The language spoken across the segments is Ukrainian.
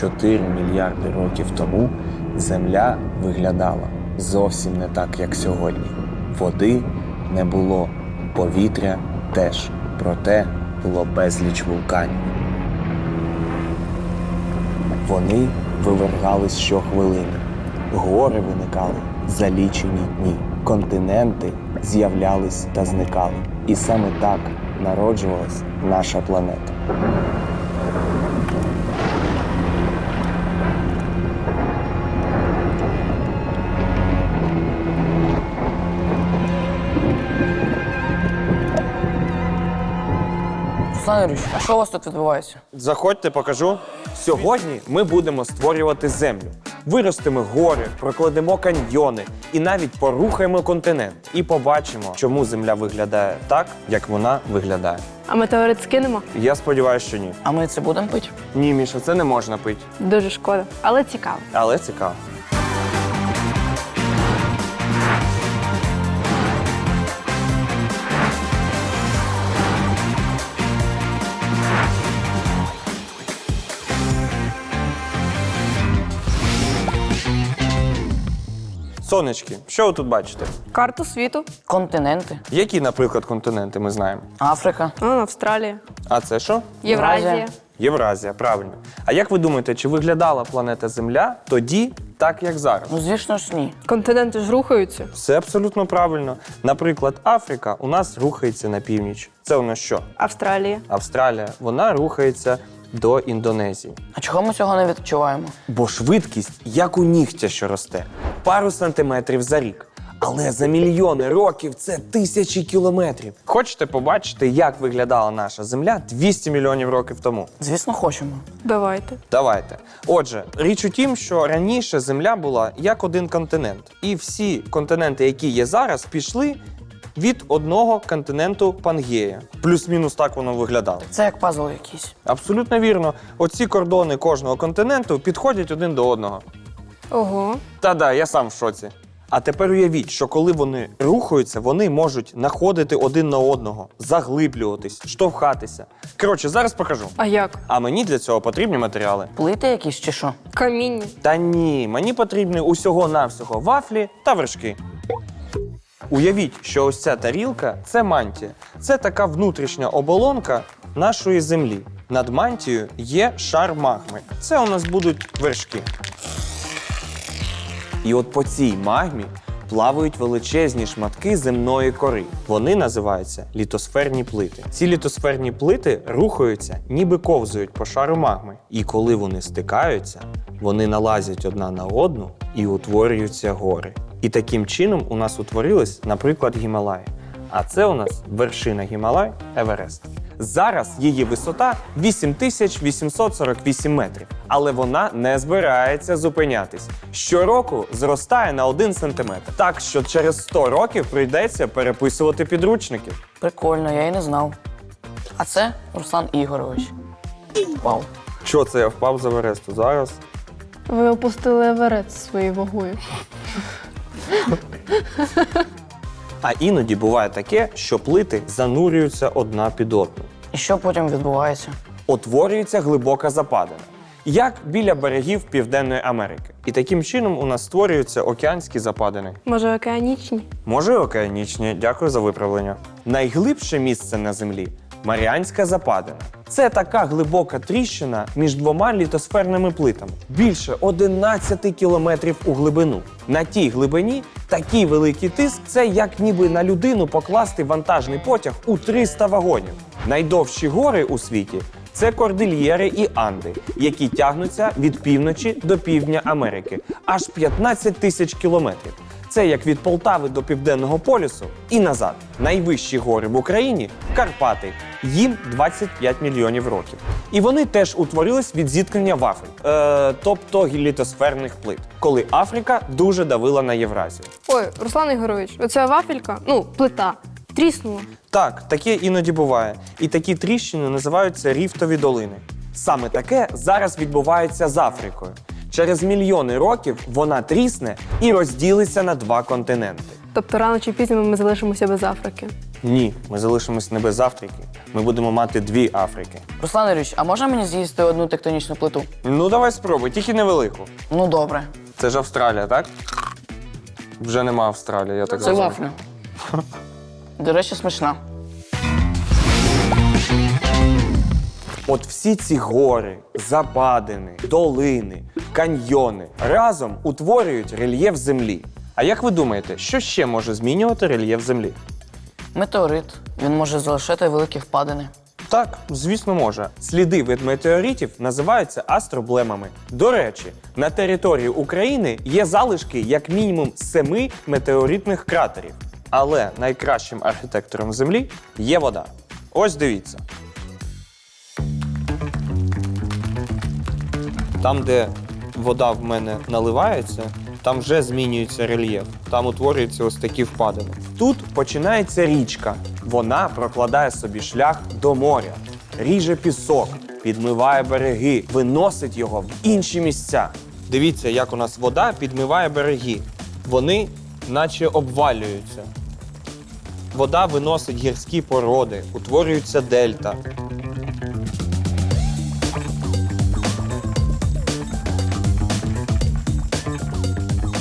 4 мільярди років тому Земля виглядала зовсім не так, як сьогодні. Води не було, повітря теж, проте було безліч вулканів. Вони вивергались щохвилини, гори виникали за лічені дні, континенти з'являлись та зникали. І саме так народжувалась наша планета. Руслан Юрійович, а що у вас тут відбувається? Заходьте, покажу. Сьогодні ми будемо створювати землю. Виростимо гори, прокладемо каньйони і навіть порухаємо континент. І побачимо, чому земля виглядає так, як вона виглядає. А метеорит скинемо? Я сподіваюся, що ні. А ми це будемо пити? Ні, Міша, це не можна пити. Дуже шкода, але цікаво. Але цікаво. Сонечки, що ви тут бачите? Карту світу. Континенти. Які, наприклад, континенти ми знаємо? Африка. А, Австралія. А це що? Євразія. Євразія. Євразія, правильно. А як ви думаєте, чи виглядала планета Земля тоді, так як зараз? Ну, звісно ж, ні. Континенти ж рухаються. Все абсолютно правильно. Наприклад, Африка у нас рухається на північ. Це у нас що? Австралія. Австралія, вона рухається до Індонезії. А чого ми цього не відчуваємо? Бо швидкість, як у нігтя, що росте, пару сантиметрів за рік. Але за мільйони років це тисячі кілометрів. Хочете побачити, як виглядала наша земля 200 мільйонів років тому? Звісно, хочемо. Давайте. Давайте. Отже, річ у тім, що раніше Земля була як один континент, і всі континенти, які є зараз, пішли від одного континенту Пангея. Плюс-мінус так воно виглядало. Це як пазл якийсь. Абсолютно вірно. Оці кордони кожного континенту підходять один до одного. Ого. Та-да, я сам в шоці. А тепер уявіть, що коли вони рухаються, вони можуть находити один на одного, заглиблюватись, штовхатися. Коротше, зараз покажу. А як? А мені для цього потрібні матеріали. Плити якісь чи що? Каміння. Та ні, мені потрібні усього-навсього вафлі та вершки. Уявіть, що ось ця тарілка це мантія. Це така внутрішня оболонка нашої землі. Над мантією є шар магми. Це у нас будуть вершки. І от по цій магмі плавають величезні шматки земної кори. Вони називаються літосферні плити. Ці літосферні плити рухаються, ніби ковзують по шару магми. І коли вони стикаються, вони налазять одна на одну і утворюються гори. І таким чином у нас утворились, наприклад, Гімалаї. А це у нас вершина Гімалай Еверест. Зараз її висота 8848 метрів, але вона не збирається зупинятись. Щороку зростає на 1 сантиметр. Так що через 100 років прийдеться переписувати підручники. Прикольно, я і не знав. А це Руслан Ігорович. Вау. Що це я впав з Евересту зараз? Ви опустили Еверест своєю вагою. А іноді буває таке, що плити занурюються одна під одну. І що потім відбувається? утворюється глибока западина, як біля берегів Південної Америки. І таким чином у нас створюються океанські западини. Може, океанічні? Може, і океанічні, дякую за виправлення. Найглибше місце на землі Маріанська западина. Це така глибока тріщина між двома літосферними плитами, більше 11 кілометрів у глибину. На тій глибині такий великий тиск це як ніби на людину покласти вантажний потяг у 300 вагонів. Найдовші гори у світі це кордильєри і Анди, які тягнуться від півночі до півдня Америки, аж 15 тисяч кілометрів. Це як від Полтави до Південного полюсу і назад. Найвищі гори в Україні Карпати. Їм 25 мільйонів років. І вони теж утворились від зіткнення вафель, е, тобто літосферних плит, коли Африка дуже давила на Євразію. Ой, Руслан Ігорович, оця вафелька, ну, плита, тріснула. Так, таке іноді буває. І такі тріщини називаються ріфтові долини. Саме таке зараз відбувається з Африкою. Через мільйони років вона трісне і розділиться на два континенти. Тобто рано чи пізно ми залишимося без Африки. Ні, ми залишимось не без Африки. Ми будемо мати дві Африки. Руслан Юрійович, а можна мені з'їсти одну тектонічну плиту? Ну, давай спробуй, тільки невелику. Ну добре. Це ж Австралія, так? Вже нема Австралії, я так Це зрозумів. вафля. До речі, смачна. От всі ці гори, западини, долини, каньйони разом утворюють рельєф землі. А як ви думаєте, що ще може змінювати рельєф землі? Метеорит. Він може залишити великі впадини. Так, звісно, може. Сліди від метеоритів називаються астроблемами. До речі, на території України є залишки як мінімум семи метеоритних кратерів. Але найкращим архітектором Землі є вода. Ось дивіться. Там, де вода в мене наливається, там вже змінюється рельєф. Там утворюються ось такі впадини. Тут починається річка. Вона прокладає собі шлях до моря, ріже пісок, підмиває береги, виносить його в інші місця. Дивіться, як у нас вода підмиває береги. Вони наче обвалюються. Вода виносить гірські породи, утворюється дельта.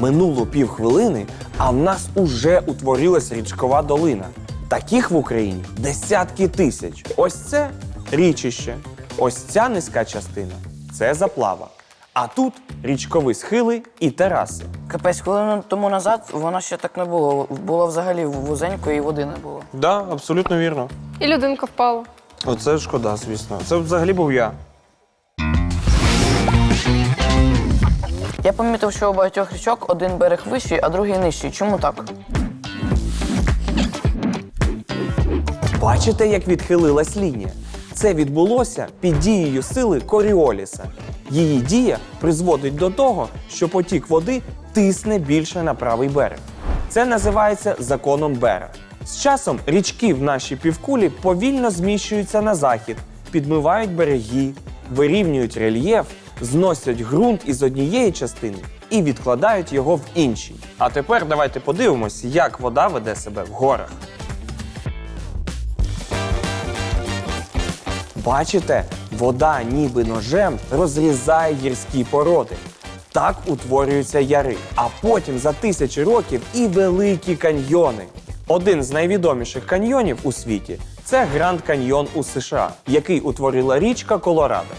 Минуло півхвилини, а в нас уже утворилась річкова долина. Таких в Україні десятки тисяч. Ось це річище, ось ця низька частина це заплава. А тут річкові схили і тераси. Капець, хвилину тому назад воно ще так не було. Було взагалі вузенько і води не було. Да, абсолютно вірно. І людинка впала. Оце шкода, звісно. Це взагалі був я. Я помітив, що у багатьох річок один берег вищий, а другий нижчий. Чому так? Бачите, як відхилилась лінія? Це відбулося під дією сили Коріоліса. Її дія призводить до того, що потік води тисне більше на правий берег. Це називається законом Бера. З часом річки в нашій півкулі повільно зміщуються на захід, підмивають береги, вирівнюють рельєф, зносять ґрунт із однієї частини і відкладають його в іншій. А тепер давайте подивимось, як вода веде себе в горах. Бачите, вода ніби ножем розрізає гірські породи. Так утворюються яри, а потім за тисячі років і великі каньйони. Один з найвідоміших каньйонів у світі це Гранд Каньйон у США, який утворила річка Колорадо.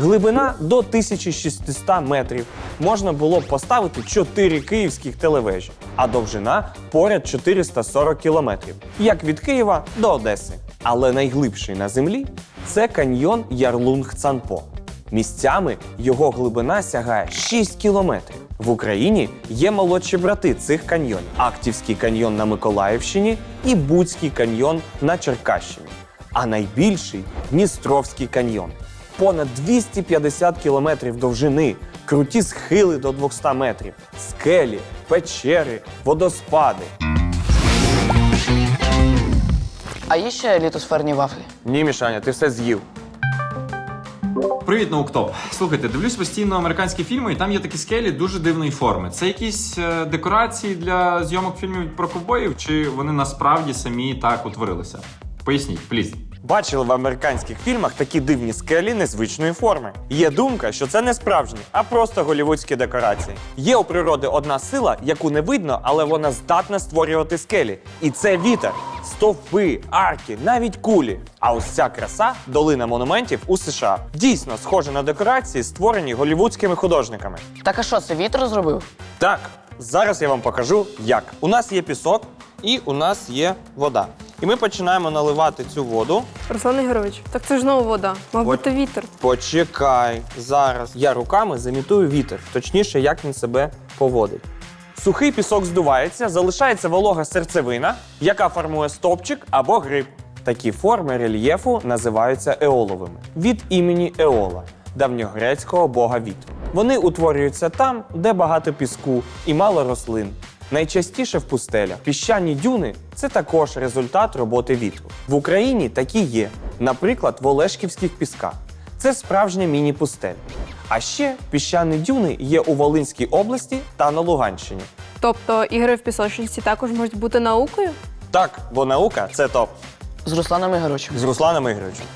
Глибина до 1600 метрів. Можна було б поставити 4 київських телевежі, а довжина поряд 440 кілометрів, як від Києва до Одеси. Але найглибший на землі це каньйон Ярлунг-Цанпо. Місцями його глибина сягає 6 кілометрів. В Україні є молодші брати цих каньйонів: Актівський каньйон на Миколаївщині і Буцький каньйон на Черкащині. А найбільший Дністровський каньйон. Понад 250 кілометрів довжини, круті схили до 200 метрів, скелі, печери, водоспади. А є ще літосферні вафлі? Ні, Мішаня, ти все з'їв. Привіт, науктоп. Слухайте, дивлюсь постійно американські фільми, і там є такі скелі дуже дивної форми. Це якісь е, декорації для зйомок фільмів про ковбоїв, чи вони насправді самі так утворилися? Поясніть, пліз. Бачили в американських фільмах такі дивні скелі незвичної форми. Є думка, що це не справжні, а просто голівудські декорації. Є у природи одна сила, яку не видно, але вона здатна створювати скелі. І це вітер, стовпи, арки, навіть кулі. А ось ця краса долина монументів у США. Дійсно схожа на декорації, створені голівудськими художниками. Так а що, це вітер зробив? Так, зараз я вам покажу, як. У нас є пісок і у нас є вода. І ми починаємо наливати цю воду. Руслан Ігорович, так це ж знову вода. Мав От. бути вітер. Почекай, зараз. Я руками замітую вітер, точніше, як він себе поводить. Сухий пісок здувається, залишається волога серцевина, яка формує стовпчик або гриб. Такі форми рельєфу називаються еоловими від імені Еола, давньогрецького бога вітру. Вони утворюються там, де багато піску і мало рослин. Найчастіше в пустелях. Піщані дюни це також результат роботи вітру. В Україні такі є, наприклад, в Олешківських пісках. Це справжня міні-пустель. А ще піщані дюни є у Волинській області та на Луганщині. Тобто ігри в пісочниці також можуть бути наукою? Так, бо наука це топ. З Русланом Ігоровичем. З Русланом Ігоровичем.